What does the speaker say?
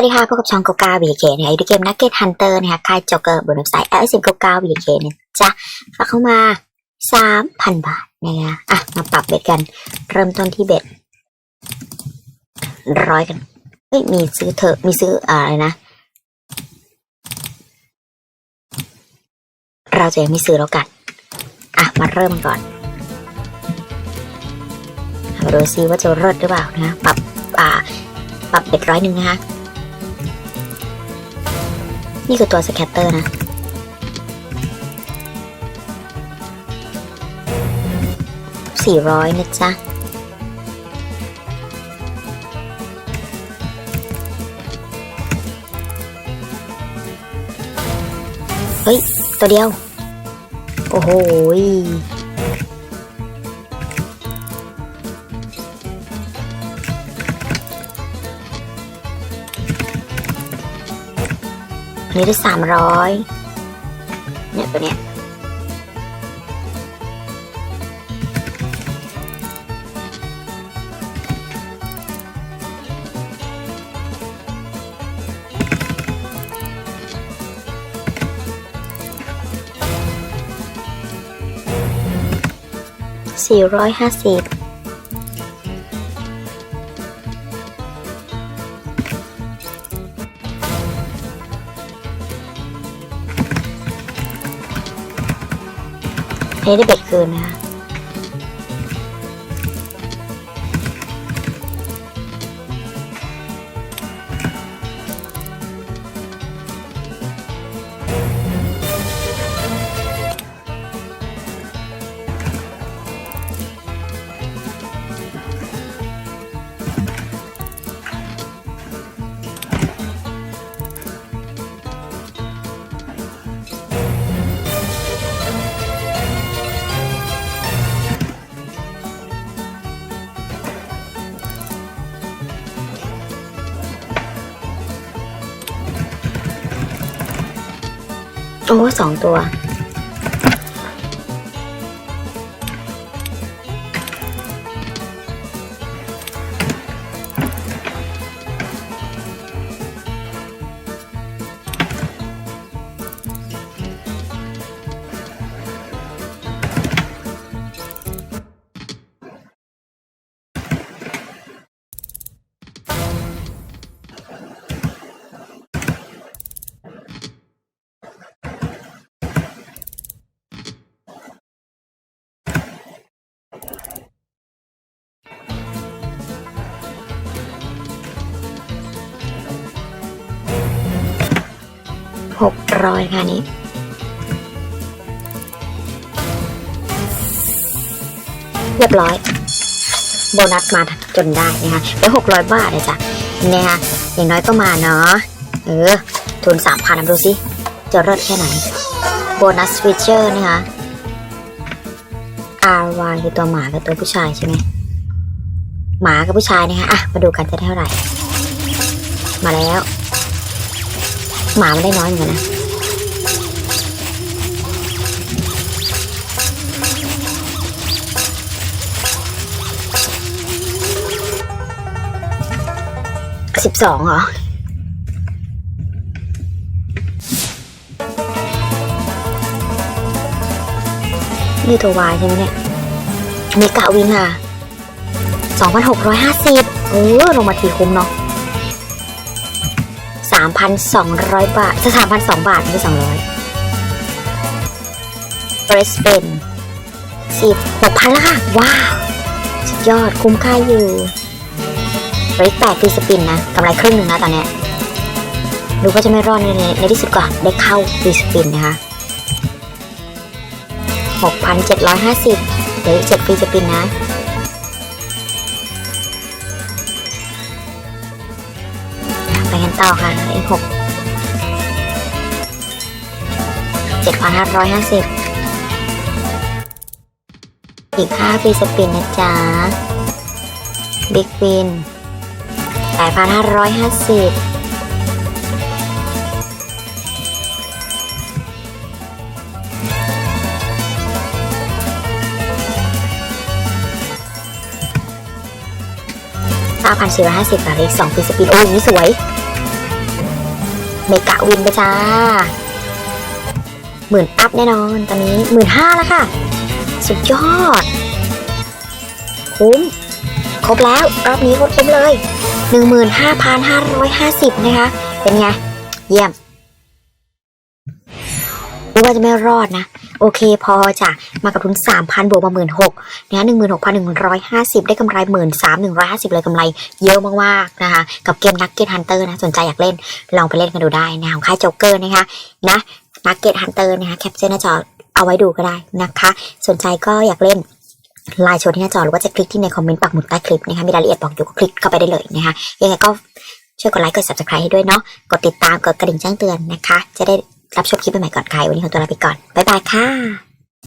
วัสดีค่ะพบกับช่องโกกาวีเคนะคะอยู่ในเกมนักเก็ตฮันเตอร์นะคะค่ายจ็อกเกอร์บนเว็บไซต์แอสซินโกกาวีเคเนี่ยจ้ะฝากเข้ามาสามพันบาทนะคะอะมาปรับเบ็ดกัน เริ่มต้นที่เบ็ดร้อยกันเฮ้ยมีซื้อเถอะมีซื้ออะไรนะ เราจะยังไม่ซื้อแล้วกัน อะ มาเริ่มก่อนมาดูซิว่าจะรอดหรือเปล่านะปรับอ่าปรับเบ็ดร้อยหนึ่งนะคะ นี่คือตัวสแคตเตอร์นะ สี่ร้อยนะจ๊ะ เฮ้ย ตัวเดียว โอ้โห นี้ได้สามร้อยเนี่ยตัวเนี้ยสี่ร้อยห้าสิบ อันนี้ได้เบ็ดคืนนะคะ โอ้สองตัว หกร้อยค่ะนี้เรียบร้อย โบนัสมาจนได้นะคะเดี๋ยวหกร้อยบาทเลยจ้ะนะคะอย่างน้อยก็มาเนาะเออทุนสามพันดูสิจะรอดแค่ไหน โบนัสฟีเจอร์นะคะ RY คือตัวหมากับตัวผู้ชายใช่ไหมหมากับผู้ชายนะคะอะมาดูกันจะได้เท่าไหร่ มาแล้ว หมามันได้น้อยเหมือนกันนะสิบสองเหรอนี่ตัววายใช่ไหมเนี่ยเมกะวินค่ะสองพันหกร้อยห้าสิบเออลงมาทีคุ้มเนาะ สามพันสองร้อยบาทจะสามพันสองบาท ไม่ใช่สองร้อยเบรสเบนสิบหกพันแล้วค่ะ ว้าว สุดยอดคุ้มค่าอยู่เรทแปดฟรีสปินนะกำไรครึ่งหนึ่งนะตอนเนี้ยดูก็จะไม่รอดในในที่สุดก่อนได้เข้าฟรีสปินนะคะหกพันเจ็ดร้อยห้าสิบเดี๋ยวอีกเจ็ดฟรีสปินนะ ต่อค่ะอีกหกเจ็ดพันห้าร้อยห้าสิบอีกห้าฟรีสปินนะจ๊ะบิ๊กวินแปดพันห้าร้อยห้าสิบเก้าพันสี่ร้อยห้าสิบบาทอีกสองปีสปีดโอ้ยนี่สวย เมกะวินไปจ้าหมื่นอัพแน่นอน ตอนนี้หมื่นห้าแล้วค่ะ สุดยอด คุ้ม ครบแล้ว รอบนี้คตรคุ้มเลย 15,550 นะคะ เป็นไง เยี่ยม นึกว่าจะไม่รอดนะ โอเคพอจ้ะมากับทุน3,000บวกมา16,000นะ16,150ได้กำไร13,150เลยกำไรเยอะมากๆนะคะ กับเกมนักเก็ตฮันเตอร์นะ สนใจอยากเล่น ลองไปเล่นกันดูได้นะของค่ายโจ๊กเกอร์นะคะนะนักเก็ตฮันเตอร์นะคะแคปเจอร์หน้าจอเอาไว้ดูก็ได้นะคะ สนใจก็อยากเล่นไลน์โชว์ที่หน้าจอหรือว่าจะคลิกที่ในคอมเมนต์ปักหมุดใต้คลิปนะคะมีรายละเอียดบอกอยู่ก็คลิกเข้าไปได้เลยนะคะยังไงก็ช่วยกดไลค์กด subscribe ให้ด้วยเนาะกดติดตามกดกระดิ่งแจ้งเตือนนะคะ จะได้ รับชมคลิปใหม่ๆก่อนใครวันนี้ขอตัวลาไปก่อนบ๊ายบายค่ะ